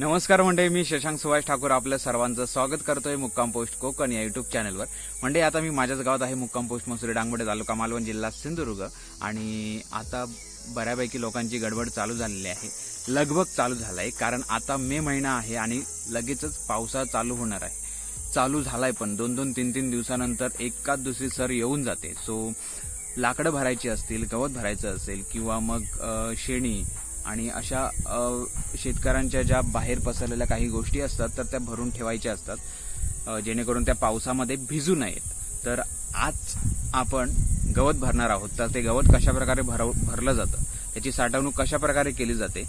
नमस्कार म्हणजे मी शशांक सुभाष ठाकूर आपल्या सर्वांचं स्वागत करतोय मुक्काम पोस्ट कोकण या युट्यूब चॅनलवर म्हणजे आता मी माझ्याच गावात आहे मुक्काम पोस्ट मसुरी डांगबडे तालुका मालवण जिल्हा सिंधुदुर्ग. आणि आता बऱ्यापैकी लोकांची गडबड चालू झालेली आहे. लगबग चालू झाला आहे कारण आता मे महिना आहे आणि लगेचच पावसाळा चालू होणार आहे. चालू झालाय पण दोन दोन तीन तीन दिवसानंतर एकाच दुसरी सर येऊन जाते. सो लाकडं भरायची असतील गवत भरायचं असेल किंवा मग शेणी आणि अशा शेतकऱ्यांच्या ज्या बाहेर पसरलेल्या काही गोष्टी असतात तर त्या भरून ठेवायच्या असतात. जेणेकरून त्या पावसामध्ये भिजू नयेत. तर आज आपण गवत भरणार आहोत. तर ते गवत कशा प्रकारे भरव भरलं जातं? त्याची साठवणूक कशा प्रकारे केली जाते?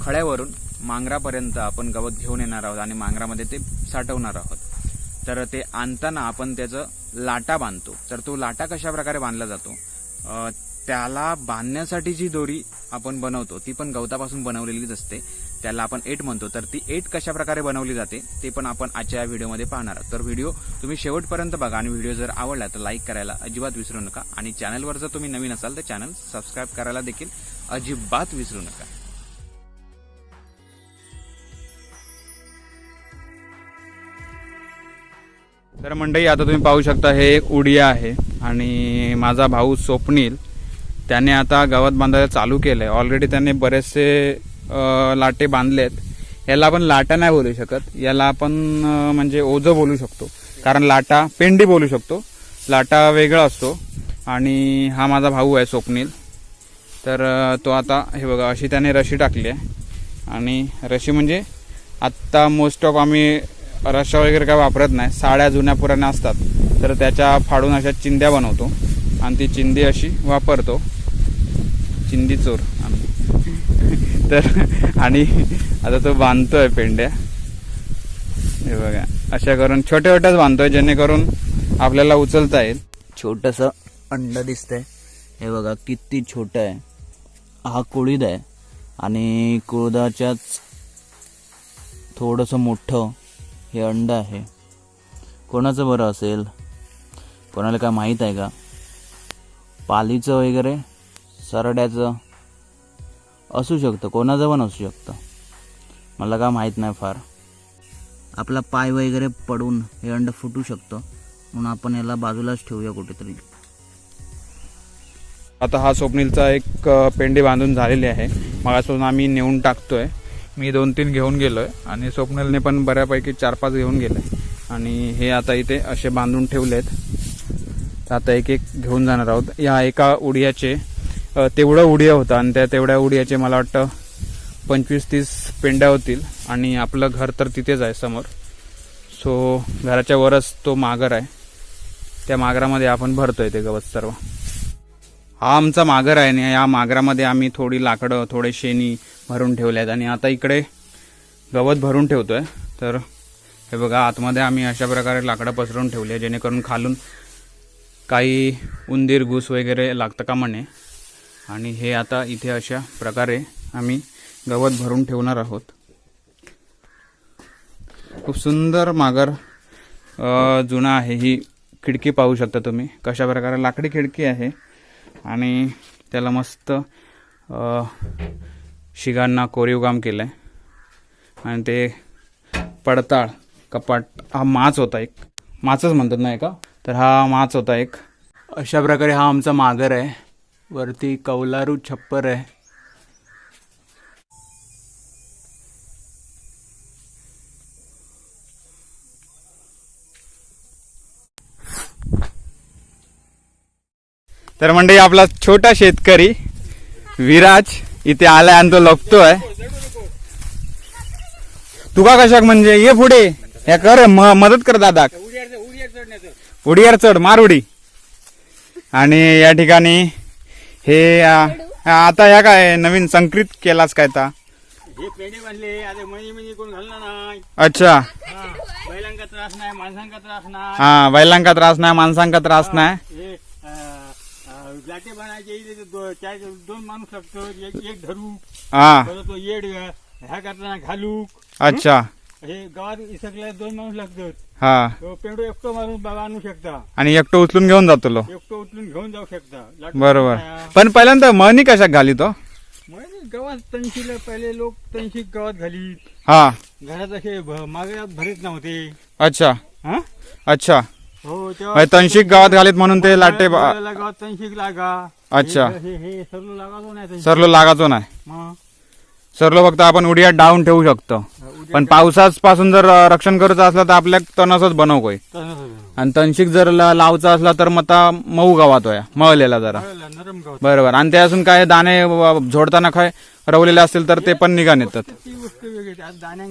खळ्यावरून मांगरापर्यंत आपण गवत घेऊन येणार आहोत आणि मांगरामध्ये ते साठवणार आहोत. तर ते आणताना आपण त्याचं लाटा बांधतो. तर तो लाटा कशा प्रकारे बांधला जातो? त्याला बांधण्यासाठी जी दोरी आपण बनवतो ती पण गवतापासून बनवलेलीच असते. त्याला आपण एट म्हणतो. तर ती एट कशा प्रकारे बनवली जाते ते पण आपण आजच्या या व्हिडिओमध्ये पाहणार आहोत. तर व्हिडिओ तुम्ही शेवटपर्यंत बघा आणि व्हिडिओ जर आवडला तर लाईक करायला अजिबात विसरू नका. आणि चॅनलवर जर तुम्ही नवीन असाल तर चॅनल सबस्क्राईब करायला देखील अजिबात विसरू नका. तर मंडई आता तुम्ही पाहू शकता हे एक उडिया आहे. आणि माझा भाऊ स्वप्नील त्याने आता गवत बांधायला चालू केलंय. ऑलरेडी त्याने बरेचसे लाटे लाटे बांधलेत. याला आपण लाटा नाही बोलू शकत. याला आपण म्हणजे ओझं बोलू शकतो. कारण लाटा पेंडी बोलू शकतो. लाटा वेगळा असतो. आणि हा माझा भाऊ आहे स्वप्नील. तर तो आता हे बघा अशी त्याने रशी टाकली आहे. आणि रशी म्हणजे आत्ता मोस्ट ऑफ आम्ही रशा वगैरे काय वापरत नाही. साड्या जुन्या पुराण्या असतात. तर त्याच्या फाडून अशा चिंध्या बनवतो. आणि ती चिंदी अशी वापरतो. चिंदी चोर आम्ही. तर आणि आता तो बांधतोय पेंड्या. हे बघा अशा करून छोट्या छोट्याच बांधतोय जेणेकरून आपल्याला उचलता येईल. छोटस अंड दिसतंय. हे बघा किती छोट आहे. हा कुळीद आहे. आणि कुळदाच्याच थोडंसं मोठं हे अंड आहे. कोणाचं बरं असेल? कोणाला काय माहीत आहे का? पालीचं वगैरे सरड्याचं असू शकतं कोणाचं पण असू शकतं. मला काय माहीत नाही फार. आपला पाय वगैरे पडून हे अंड फुटू शकतं म्हणून आपण याला बाजूलाच ठेवूया कुठेतरी. आता हा स्वप्नीलचा एक पेंडी बांधून झालेली आहे. मगासून आम्ही नेऊन टाकतोय. मी दोन तीन घेऊन गेलोय आणि स्वप्नीलने पण बऱ्यापैकी चार पाच घेऊन गेले. आणि हे आता इथे असे बांधून ठेवले आहेत आता एक एक घेऊन जाणार आहोत. या एका उडियाचे तेवढा तेवढं उडिया होता आणि त्या तेवढ्या उडियाचे मला वाटतं पंचवीस तीस पेंड्या होतील आणि आपलं घर तर तिथेच आहे समोर. सो घराच्या वरच तो मागर आहे. त्या मागरामध्ये आपण भरतोय ते गवत सर्व. हा आमचा मागर आहे आणि या मागरामध्ये आम्ही थोडी लाकडं थोडे शेणी भरून ठेवले आहेत आणि आता इकडे गवत भरून ठेवतोय. तर हे बघा आतमध्ये आम्ही अशा प्रकारे लाकडं पसरून ठेवली आहे जेणेकरून खालून काही उंदीर घुस वगैरे लागतं का म्हणे? आणि हे आता इथे अशा प्रकारे आम्ही गवत भरून ठेवणार आहोत. खूप सुंदर मागर जुना आहे. ही खिडकी पाहू शकता तुम्ही. कशा प्रकारे लाकडी खिडकी आहे. आणि त्याला मस्त शिगांना कोरीव काम केलं आहे आणि ते पडताळ कपाट हा माच होता एक. माचच म्हणतात नाही का तर हा माच होता एक. अशा प्रकारे हा आमचा मागर आहे. वरती कौलारू छप्पर आहे. तर म्हणजे आपला छोटा शेतकरी विराज इथे आलाय आणि तो लपतोय. तुका कशाक म्हणजे? ये पुढे. या कर म- मदत कर दादा उडीवर चढ मार उडी. आणि या ठिकाणी हे आ, आता या काय नवीन संक्रित केलाच काय ता हे पेढे बांधले आता मणी मणी कोण घालणार नाही. अच्छा. बैलांका त्रास नाही माणसांका त्रास नाही. हा बैलांका त्रास नाही माणसांका त्रास नाही. हे अं, अं, लाटे बनायचे इथे ते दो- चार दोन माणूस लागतो एक एक धरू. हा. परत तो येड ह्या करताना घालू. अच्छा. हे गावात इसकल्या दोन माणूस लागतात. हा. तो पेंडू एकटो मारून बाबा आणू शकता. आणि एकटं उचलून घेऊन जातो लो. एकटो उचलून घेऊन जाऊ शकता. बरोबर. पण पहिल्यांदा मनी कशाक घाली तो? म्हणजे गवत तणशीला पहिले लोक तणशी गवत घालीत. हा. घरात असे भ- मागे भरीत नव्हते. अच्छा. हा? अच्छा. हो म्हणजे तणशिक गावात घालीत म्हणून ते लाटे बा- बोलायला गावात तणशीक लागा. अच्छा. हे हे- हे सर्व लागायचो नाही तणशीक. सरलो लागायचो नाही. मग? सरलो फक्त आपण उडियात डाऊन ठेवू शकतो. पण पावसापासून जर अ, रक्षण करायचं असलं तर आपल्या तणसच बनवकोय. आणि तणशिक जर लावचा असला तर मग आता मऊ गावात होया मळलेला जरा. बरोबर. आणि त्यापासून काय दाणे झोडताना काय रवलेले असतील तर ते पण निघाण येतात. ती नाही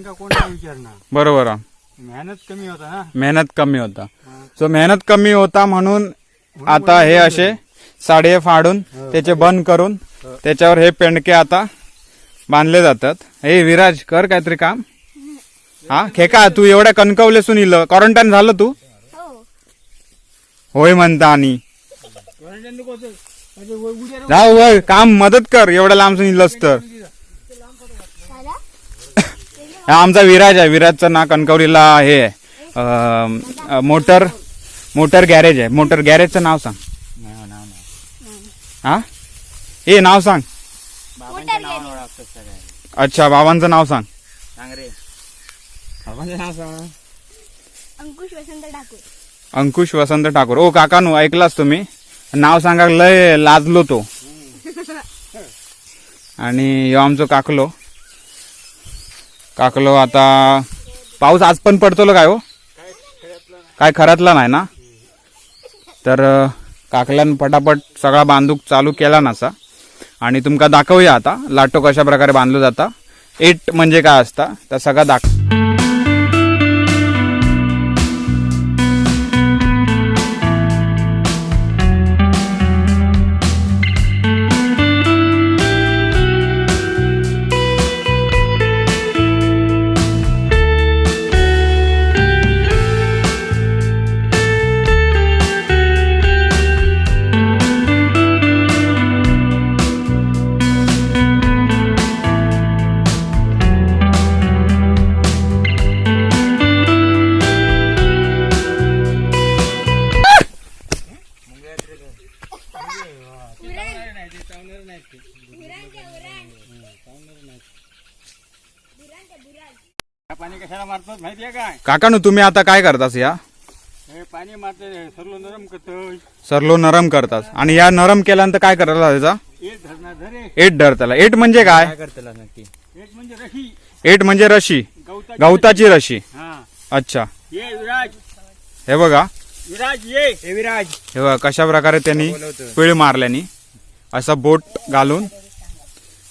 विचारणार. बरोबर. मेहनत कमी होता ना? मेहनत कमी होता. सो मेहनत कमी होता म्हणून आता हे असे साडे फाडून त्याचे बंद करून त्याच्यावर हे पेंडके आता बांधले जातात. हे विराज कर काहीतरी काम. हा खेका तू एवढ्या कणकवलेसून इल. क्वारंटाईन झालं तू? होय म्हणता आणि. जाऊ वय काम मदत कर एवढ्या लांबसून इलस तर हा आमचा विराज आहे विराजचं ना कणकवलीला हे आहे. अं, अं, मोटर मोटर गॅरेज आहे. मोटर गॅरेजचं नाव सांग. नाही, नाही, नाही. हा ए नाव सांग. अच्छा बाबांचं नाव सांग सांग रे बाबांचं नाव सांग अंकुश वसंत ठाकूर. अंकुश वसंत ठाकूर. ओ काकानू ऐकलास तुम्ही? नाव सांगा लय लाजलो तो. आणि ह्यो आमचो काकलो. काकलो आता पाऊस आज पण पडतो काय हो? काय खरातला नाही ना? तर काकल्यान पटापट सगळा बांधूक चालू केला नसा आणि तुमका दाखवूया आता लाटो कशा प्रकारे बांधलो जाता. एट म्हणजे काय असता? तर सगळा दाख माहितीये काय? काकानू तुम्ही आता काय करतास या? हे पाणी मारते सर्व नरम करतोय. सरलो नरम करतास. आणि या नरम केल्यानंतर काय करायला त्याचा एक धरणार धरे. एट धर त्याला. एट म्हणजे काय? करतला नक्की एक म्हणजे रशी. एट म्हणजे रशी. गवता गवताची रशी. हा. अच्छा. ये विराज. हे बघा. विराज ये. हे विराज. हे बघा कशा प्रकारे त्यांनी पिळ मारल्यानी. असा बोट घालून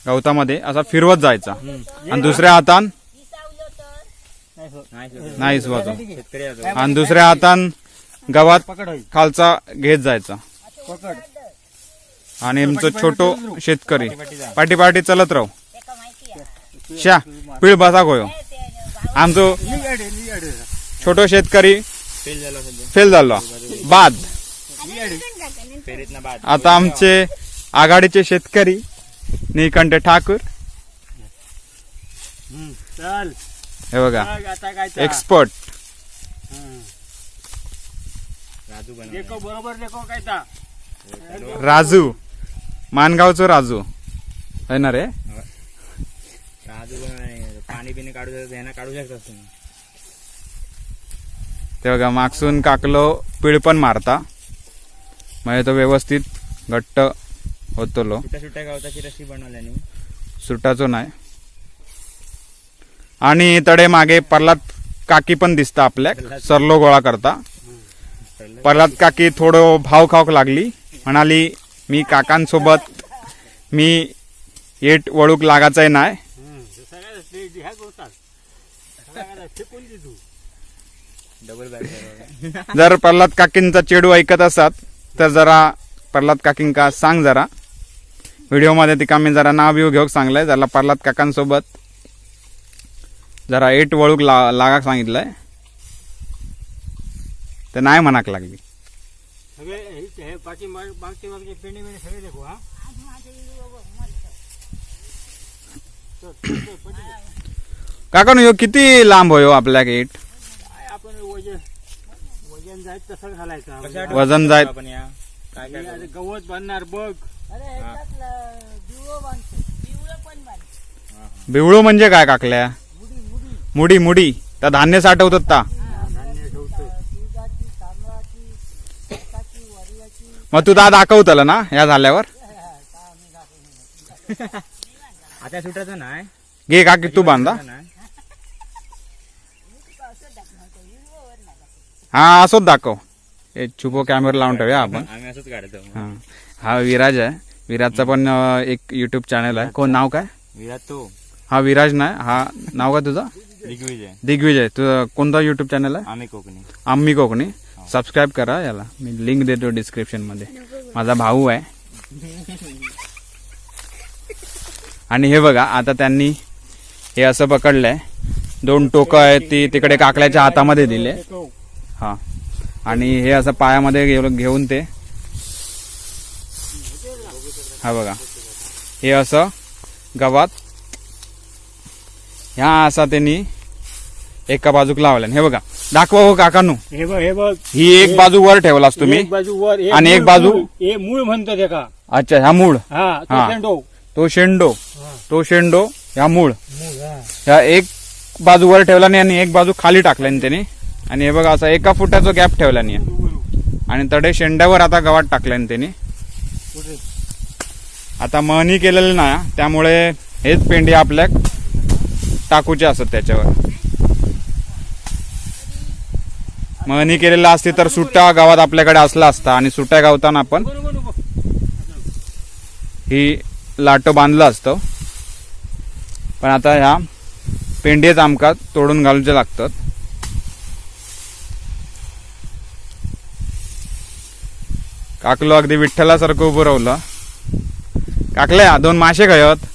गवतामध्ये असा फिरवत जायचा. आणि दुसऱ्या हातान नाहीच वाजव आणि दुसऱ्या हातान गवात खालचा घेत जायचा. आणि आमचं छोटो शेतकरी. पाठी पाठी चलत राहू. शा पिळ बसा गोयो. आमचो छोटो शेतकरी फेल झाला बाद. आता आमचे आघाडीचे शेतकरी निकंठ ठाकूर. चल. हे बघा. एक्सपर्ट. देखो बरोबर देखो काय ता राजू. मानगावचो राजू. है ना रे? राजू पाणी बिणी काढू शकतो काढू शकतात तुम्ही. ते बघा मागसून काकलो पिळ पण मारता. म्हणजे तो व्यवस्थित घट्ट होतो लो गवताची रशी बनवल्याने? सुटाचो नाही. आणि तडे मागे प्रल्हाद काकी पण दिसता आपल्या. सरलो गोळा करता. प्रल्हाद काकी थोडं भाव खाऊक लागली. म्हणाली मी काकांसोबत मी येट वळूक लागायचंय नाही जर प्रल्हाद काकींचा चेडू ऐकत असत तर जरा प्रल्हाद काकींका सांग जरा. व्हिडिओमध्ये तिका मी जरा नाव बिव घेऊक सांगलंय. जरा प्रल्हाद काकांसोबत जरा एट वळूक ला लागाक सांगितलंय. ते नाही म्हणाक लागली. सगळे हे- हे मागचे मागचे पेंडी देखो हा. काका ह्यो किती लांब होयो आपल्या गेट आपण वजन वजन जायत तसं घालायचं. वजन जायत हे गवत बांधणार बघ. हा. बिवळू म्हणजे काय काकल्या? मुडी मुडी. त्या धान्य साठवतात ता. मग तू दा दाखवतलं ना या झाल्यावर? आता सुटायचं नाही. घे काकी तू बांधा. हा असंच दाखव. हे छुपो कॅमेरा लावून ठेवूया आपण. आम्ही असंच काढतो हा. हा विराज आहे. विराजचा पण एक युट्यूब चॅनल आहे. कोण नाव काय? विराट तो. हा विराज नाही. हा नाव काय तुझं? दिग्विजय. दिग्विजय तुझं कोणता युट्यूब चॅनल आहे? आम्ही कोकणी. आम्ही कोकणी. सबस्क्राईब करा याला. मी लिंक देतो डिस्क्रिप्शनमध्ये. माझा भाऊ आहे. आणि हे बघा आता त्यांनी हे असं पकडलंय. दोन टोकं आहेत ती तिकडे काकल्याच्या हातामध्ये दिले. हा. आणि हे असं पायामध्ये घेऊन घेऊन ते. हा बघा. हे असं गवात ह्या असा त्यांनी एका बाजूक लावलं हे बघा दाखवा हो काकानू. हे बघ हे बघ. ही एक बाजू वर ठेवलास तुम्ही एक बाजू वर आणि एक मूळ- बाजू- मूळ. हे मूळ म्हणतात एका. अच्छा ह्या मूळ. हा तो हा. शेंडो. तो शेंडो. तो शेंडो ह्या मूळ. मूळ हा. ह्या एक बाजू वर ठेवल्याने आणि एक बाजू खाली टाकल्याने त्याने. आणि हे बघा असा एका फुटाचा गॅप ठेवल्याने आणि तडे शेंड्यावर आता गवात टाकल्याने त्याने. कुठे? आता मळणी केलेलं ना त्यामुळे हेच पेंडी आपल्या टाकूचे असत त्याच्यावर. मळणी केलेला असते तर सुट्ट्या गावात आपल्याकडे असला असता आणि सुट्ट्या गावताना आपण ही लाट बांधलं असतं. पण आता ह्या पेंडीच आमका तोडून घालूचे लागतात. काकलो अगदी विठ्ठलासारखं उभं राहलं. काकल्या दोन मासे खयत.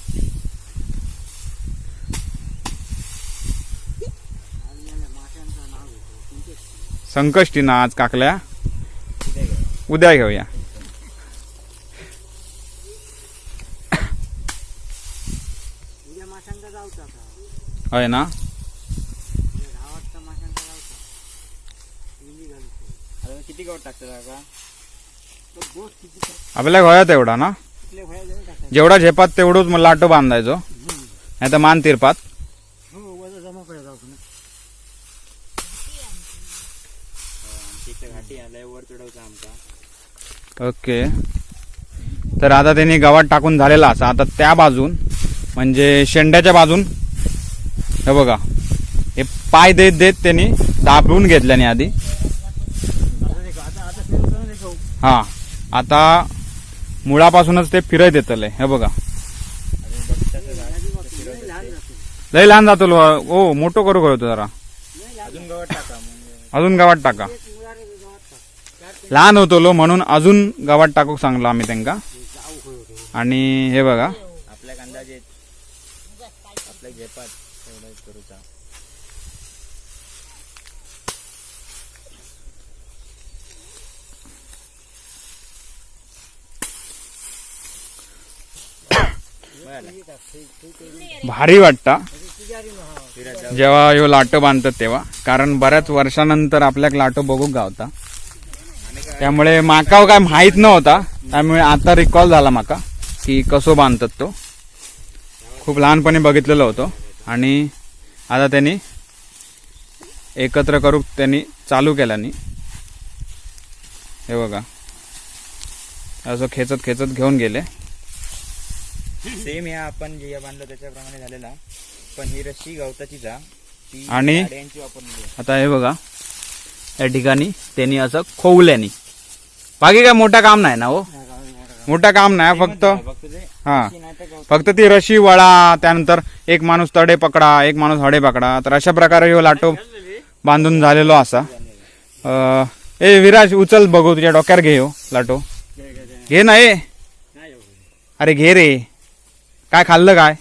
संकष्टी ना आज काकल्या. उद्या घेऊया. होय ना? किती गवत टाकतात आपल्या घोयात एवढा ना? जेवढा झेपात तेवढंच मग लाटो बांधायचो. नाही तर मान तिरपात हो वजा जमा करायचा आपण आमची इथं घाटी आलाय वर चढवतो आमका ओके. तर आता त्यांनी गवात टाकून झालेला असा. आता त्या बाजून म्हणजे शेंड्याच्या बाजून हे बघा. हे पाय देत देत त्यांनी दाबून घेतल्याने आधी. हा. आता मुळापासूनच ते फिरत येतले हे बघा. लय लहान जातो ओ मोठं करू करतो जरा? अजून गवत टाका म्हणजे अजून गावात टाका लहान होतो लो म्हणून अजून गावात टाकूक सांगलो आम्ही त्यांका. आणि हे बघा. आपल्या अंदाजे आपल्या झेपात करूचा भारी वाटता. जेव्हा ह्यो लाटो बांधतात तेव्हा. कारण बऱ्याच वर्षानंतर आपल्याक लाटो बघूक गावता. त्यामुळे माका काय माहीत नव्हता. त्यामुळे आता रिकॉल झाला माका की कसो बांधतात तो. खूप लहानपणी बघितलेलं होतं. आणि आता त्यांनी एकत्र करू त्यांनी चालू केल्यानी हे बघा. असं खेचत खेचत घेऊन गेले. सेम या आपण जे बांधलं त्याच्याप्रमाणे झालेला. पण ही रस्सी गवताची जा आणि? आता हे बघा. या ठिकाणी त्यांनी असं खोवल्यानी बाकी काय मोठं काम नाही ना हो? मोठं काम नाही फक्त? हा. फक्त ती रशी वळा त्यानंतर एक माणूस तडे पकडा एक माणूस हडे पकडा. तर अशा प्रकारे हो लाटो बांधून झालेलो असा. ए विराज उचल बघू तुझ्या डोक्यावर घे हो लाटो. घे ना ए. नाही अरे घे रे. काय खाल्लं काय?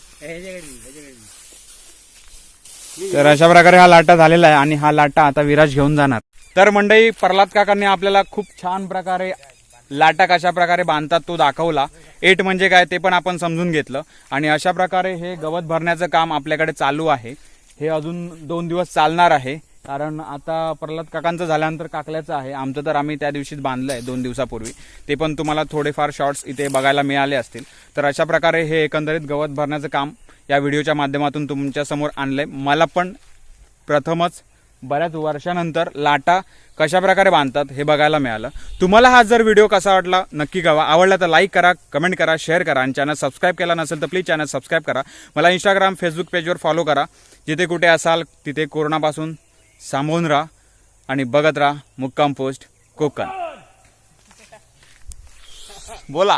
तर अशा प्रकारे हा लाटा झालेला आहे आणि हा लाटा आता विराज घेऊन जाणार. तर मंडई प्रल्हाद काकांनी आपल्याला खूप छान प्रकारे लाटा कशा प्रकारे बांधतात तो दाखवला. एट म्हणजे काय ते पण आपण समजून घेतलं. आणि अशा प्रकारे हे गवत भरण्याचं काम आपल्याकडे चालू आहे. हे अजून दोन दिवस चालणार आहे. कारण आता प्रल्हाद काकांचं झाल्यानंतर काकल्याचं आहे. आमचं तर आम्ही त्या दिवशीच बांधलं आहे दोन दिवसापूर्वी. ते पण तुम्हाला थोडेफार शॉर्ट्स इथे बघायला मिळाले असतील. तर अशा प्रकारे हे एकंदरीत गवत भरण्याचं काम या व्हिडिओच्या माध्यमातून तुमच्यासमोर आणलं आहे मला पण प्रथमच बऱ्याच वर्षानंतर लाटा कशा प्रकारे बांधतात हे बघायला मिळालं. तुम्हाला हा जर व्हिडिओ कसा वाटला नक्की कळवा. आवडला तर लाईक करा कमेंट करा शेअर करा आणि चॅनल सबस्क्राईब केला नसेल तर प्लीज चॅनल सबस्क्राईब करा. मला इंस्टाग्राम फेसबुक पेजवर फॉलो करा. जिथे कुठे असाल तिथे कोरोनापासून सांभाळून राहा आणि बघत राहा मुक्काम पोस्ट कोकण. बोला.